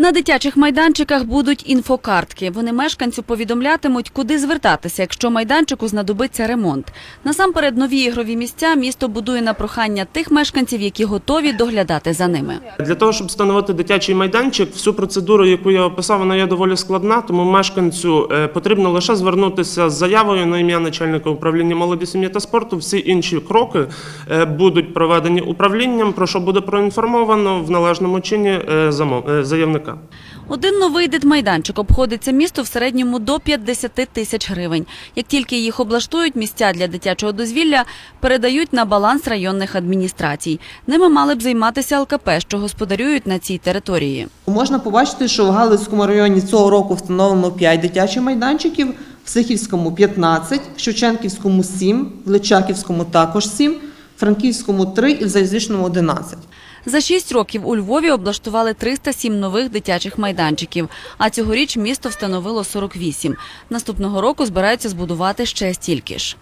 На дитячих майданчиках будуть інфокартки. Вони мешканцю повідомлятимуть, куди звертатися, якщо майданчику знадобиться ремонт. Насамперед, нові ігрові місця місто будує на прохання тих мешканців, які готові доглядати за ними. Для того, щоб встановити дитячий майданчик, всю процедуру, яку я описав, вона є доволі складна, тому мешканцю е, потрібно лише звернутися з заявою на ім'я начальника управління молоді, сім'ї та спорту. Всі інші кроки е, будуть проведені управлінням, про що буде проінформовано в належному чині е, е. Один новий дитмайданчик обходиться місту в середньому до 50 тисяч гривень. Як тільки їх облаштують, місця для дитячого дозвілля передають на баланс районних адміністрацій. Ними мали б займатися ЛКП, що господарюють на цій території. Можна побачити, що в Галицькому районі цього року встановлено 5 дитячих майданчиків, в Сихівському 15, в Шевченківському 7, в Личаківському також 7, в Франківському 3 і в Залізничному 11. За шість років у Львові облаштували 307 нових дитячих майданчиків, а цьогоріч місто встановило 48. Наступного року збираються збудувати ще стільки ж.